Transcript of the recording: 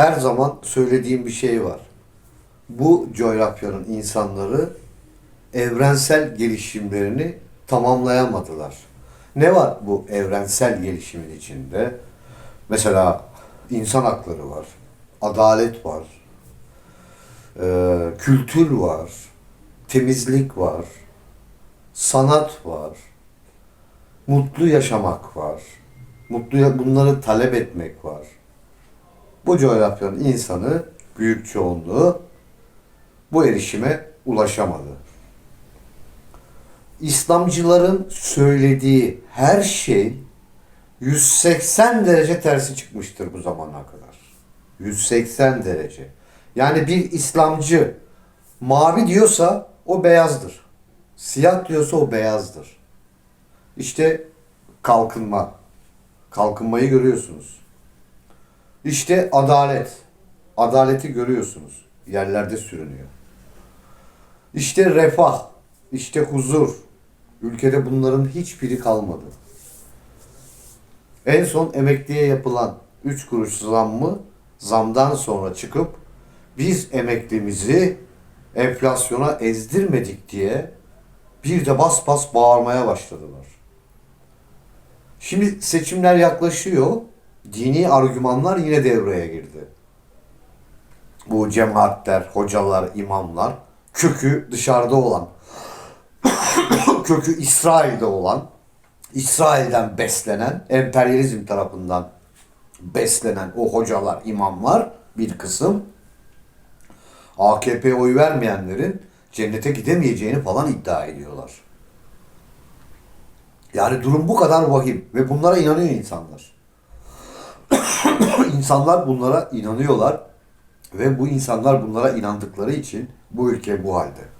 her zaman söylediğim bir şey var. Bu coğrafyanın insanları evrensel gelişimlerini tamamlayamadılar. Ne var bu evrensel gelişimin içinde? Mesela insan hakları var, adalet var, e, kültür var, temizlik var, sanat var, mutlu yaşamak var, mutlu bunları talep etmek var. Bu coğrafyanın insanı büyük çoğunluğu bu erişime ulaşamadı. İslamcıların söylediği her şey 180 derece tersi çıkmıştır bu zamana kadar. 180 derece. Yani bir İslamcı mavi diyorsa o beyazdır. Siyah diyorsa o beyazdır. İşte kalkınma. Kalkınmayı görüyorsunuz. İşte adalet. Adaleti görüyorsunuz. Yerlerde sürünüyor. İşte refah. İşte huzur. Ülkede bunların hiçbiri kalmadı. En son emekliye yapılan 3 kuruş zammı zamdan sonra çıkıp biz emeklimizi enflasyona ezdirmedik diye bir de bas bas bağırmaya başladılar. Şimdi seçimler yaklaşıyor. Dini argümanlar yine devreye girdi. Bu cemaatler, hocalar, imamlar kökü dışarıda olan, kökü İsrail'de olan, İsrail'den beslenen, emperyalizm tarafından beslenen o hocalar, imamlar bir kısım AKP'ye oy vermeyenlerin cennete gidemeyeceğini falan iddia ediyorlar. Yani durum bu kadar vahim ve bunlara inanıyor insanlar. İnsanlar bunlara inanıyorlar ve bu insanlar bunlara inandıkları için bu ülke bu halde.